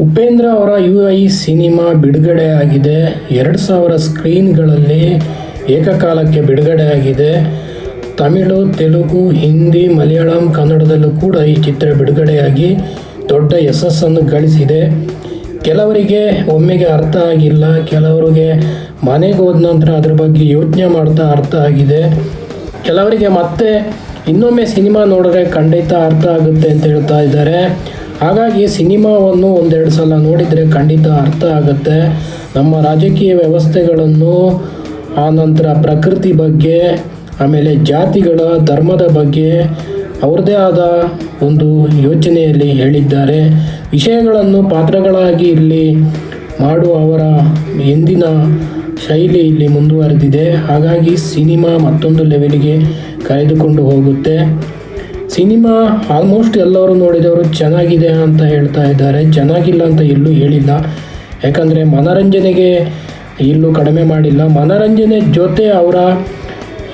ಉಪೇಂದ್ರ ಅವರ you I cinema ಬಿಡುಗಡೆ ಆಗಿದೆ ಎರಡು ಸಾವಿರ ಸ್ಕ್ರೀನ್ಗಳಲ್ಲಿ ಏಕಕಾಲಕ್ಕೆ ಬಿಡುಗಡೆ ಆಗಿದೆ ತಮಿಳು, ತೆಲುಗು, ಹಿಂದಿ, ಮಲಯಾಳಂ, ಕನ್ನಡದಲ್ಲೂ ಕೂಡ ಈ ಚಿತ್ರ ಬಿಡುಗಡೆಯಾಗಿ ದೊಡ್ಡ ಯಶಸ್ಸನ್ನು ಗಳಿಸಿದೆ. ಕೆಲವರಿಗೆ ಒಮ್ಮೆಗೆ ಅರ್ಥ ಆಗಿಲ್ಲ, ಕೆಲವರಿಗೆ ಮನೆಗೆ ಹೋದ ನಂತರ ಅದ್ರ ಬಗ್ಗೆ ಯೋಚನೆ ಮಾಡ್ತಾ ಅರ್ಥ ಆಗಿದೆ. ಕೆಲವರಿಗೆ ಮತ್ತೆ ಇನ್ನೊಮ್ಮೆ ಸಿನಿಮಾ ನೋಡಿದ್ರೆ ಖಂಡಿತ ಅರ್ಥ ಆಗುತ್ತೆ ಅಂತ ಹೇಳ್ತಾ ಇದ್ದಾರೆ. ಹಾಗಾಗಿ ಸಿನಿಮಾವನ್ನು ಒಂದೆರಡು ಸಲ ನೋಡಿದರೆ ಖಂಡಿತ ಅರ್ಥ ಆಗುತ್ತೆ. ನಮ್ಮ ರಾಜಕೀಯ ವ್ಯವಸ್ಥೆಗಳನ್ನು, ಆ ನಂತರ ಪ್ರಕೃತಿ ಬಗ್ಗೆ, ಆಮೇಲೆ ಜಾತಿಗಳ, ಧರ್ಮದ ಬಗ್ಗೆ ಅವ್ರದ್ದೇ ಆದ ಒಂದು ಯೋಚನೆಯಲ್ಲಿ ಹೇಳಿದ್ದಾರೆ. ವಿಷಯಗಳನ್ನು ಪಾತ್ರಗಳಾಗಿ ಇಲ್ಲಿ ಮಾಡುವ ಅವರ ಎಂದಿನ ಶೈಲಿ ಇಲ್ಲಿ ಮುಂದುವರೆದಿದೆ. ಹಾಗಾಗಿ ಸಿನಿಮಾ ಮತ್ತೊಂದು ಲೆವೆಲಿಗೆ ಕರೆದುಕೊಂಡು ಹೋಗುತ್ತೆ. ಸಿನಿಮಾ ಆಲ್ಮೋಸ್ಟ್ ಎಲ್ಲರೂ ನೋಡಿದವರು ಚೆನ್ನಾಗಿದೆ ಅಂತ ಹೇಳ್ತಾ ಇದ್ದಾರೆ. ಚೆನ್ನಾಗಿಲ್ಲ ಅಂತ ಎಲ್ಲೂ ಹೇಳಿಲ್ಲ. ಯಾಕಂದರೆ ಮನರಂಜನೆಗೆ ಎಲ್ಲೂ ಕಡಿಮೆ ಮಾಡಿಲ್ಲ. ಮನರಂಜನೆ ಜೊತೆ ಅವರ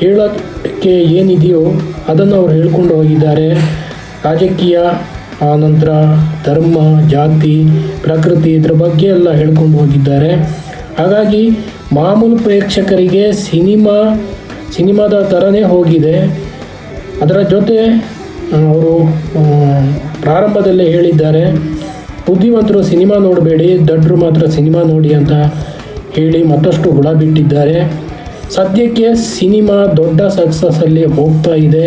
ಹೇಳೋಕ್ಕೆ ಏನಿದೆಯೋ ಅದನ್ನು ಅವ್ರು ಹೇಳ್ಕೊಂಡು ಹೋಗಿದ್ದಾರೆ. ರಾಜಕೀಯ ಆನಂತರ ಧರ್ಮ, ಜಾತಿ, ಪ್ರಕೃತಿ ಇದ್ರ ಬಗ್ಗೆ ಎಲ್ಲ ಹೇಳ್ಕೊಂಡು ಹೋಗಿದ್ದಾರೆ. ಹಾಗಾಗಿ ಮಾಮೂಲು ಪ್ರೇಕ್ಷಕರಿಗೆ ಸಿನಿಮಾ, ಸಿನಿಮಾದ ಥರನೇ ಹೋಗಿದೆ. ಅದರ ಜೊತೆ ಅವರು ಪ್ರಾರಂಭದಲ್ಲೇ ಹೇಳಿದ್ದಾರೆ, ಬುದ್ಧಿವಂತರು ಸಿನಿಮಾ ನೋಡಬೇಡಿ, ದಡ್ರು ಮಾತ್ರ ಸಿನಿಮಾ ನೋಡಿ ಅಂತ ಹೇಳಿ ಮತ್ತಷ್ಟು ಹುಳ ಬಿಟ್ಟಿದ್ದಾರೆ. ಸದ್ಯಕ್ಕೆ ಸಿನಿಮಾ ದೊಡ್ಡ ಸಕ್ಸಸ್ಸಲ್ಲಿ ಹೋಗ್ತಾ ಇದೆ.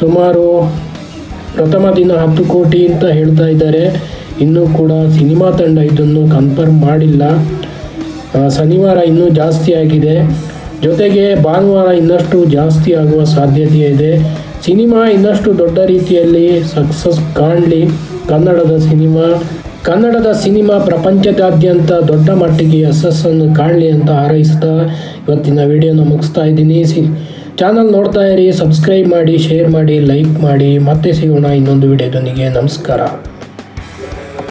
ಸುಮಾರು ಪ್ರಥಮ ದಿನ ಹತ್ತು ಕೋಟಿ ಅಂತ ಹೇಳ್ತಾ ಇದ್ದಾರೆ. ಇನ್ನೂ ಕೂಡ ಸಿನಿಮಾ ತಂಡ ಇದನ್ನು ಕನ್ಫರ್ಮ್ ಮಾಡಿಲ್ಲ. ಶನಿವಾರ ಇನ್ನೂ ಜಾಸ್ತಿ ಆಗಿದೆ. ಜೊತೆಗೆ ಭಾನುವಾರ ಇನ್ನಷ್ಟು ಜಾಸ್ತಿ ಆಗುವ ಸಾಧ್ಯತೆ ಇದೆ. ಸಿನಿಮಾ ಇನ್ನಷ್ಟು ದೊಡ್ಡ ರೀತಿಯಲ್ಲಿ ಸಕ್ಸಸ್ ಕಾಣಲಿ. ಕನ್ನಡದ ಸಿನಿಮಾ ಕನ್ನಡದ ಸಿನಿಮಾ ಪ್ರಪಂಚದಾದ್ಯಂತ ದೊಡ್ಡ ಮಟ್ಟಿಗೆ ಯಶಸ್ಸನ್ನು ಕಾಣಲಿ ಅಂತ ಹಾರೈಸ್ತಾ ಇವತ್ತಿನ ವಿಡಿಯೋನ ಮುಗಿಸ್ತಾ ಇದ್ದೀನಿ. ಸಿ, ಚಾನಲ್ ನೋಡ್ತಾ ಇರಿ, ಸಬ್ಸ್ಕ್ರೈಬ್ ಮಾಡಿ, ಶೇರ್ ಮಾಡಿ, ಲೈಕ್ ಮಾಡಿ. ಮತ್ತೆ ಸಿಗೋಣ ಇನ್ನೊಂದು ವಿಡಿಯೋದೊಂದಿಗೆ. ನಮಸ್ಕಾರ.